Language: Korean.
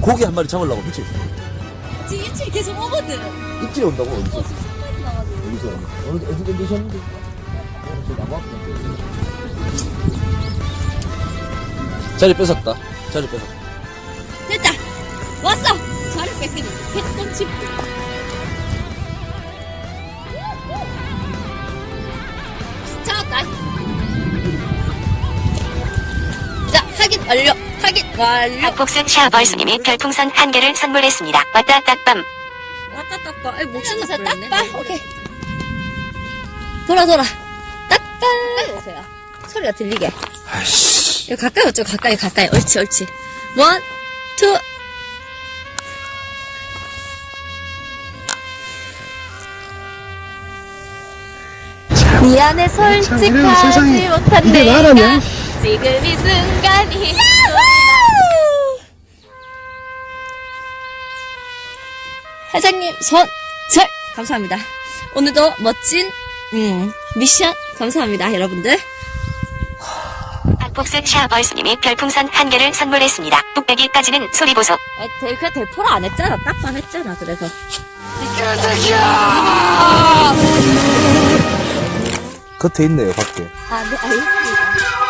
고기 한 마리 잡으려고 미치 지금 일주일 계속 오거든. 입질이 온다고 어디서 어, 지금까지 나가지고. 어디서 어디 어디 던지셨는데 저 나무 앞에 자리 뺏었다 자리 뺏었다 됐다. 왔어. 자리 뺏기는 개똥 집. 잡았다. 확인 완료. 확인 완료. 박복순 샤벌스님이 별풍선 한 개를 선물했습니다. 왔다 딱밤. 왔다 딱봐. 아이 목숨 다 딱봐. 오케이. 돌아 돌아. 딱봐. 오세요. 소리가 들리게. 아이씨 여기 가까이 오죠. 가까이 가까이. 옳지 옳지. 원, 투. 미안해 솔직하지 이게 나라냐? 지금 이 순간이 회장님 손절 감사합니다. 오늘도 멋진 음, 미션 감사합니다 여러분들. 박복순 샤벌스님이 별풍선 한 개를 선물했습니다. 뚝배기 따지는 소리 보소. 아, 대, 그 대포를 안 했잖아. 딱밤 했잖아. 그래서. 겉에 있네요 밖에 아, 네, 알겠습니다.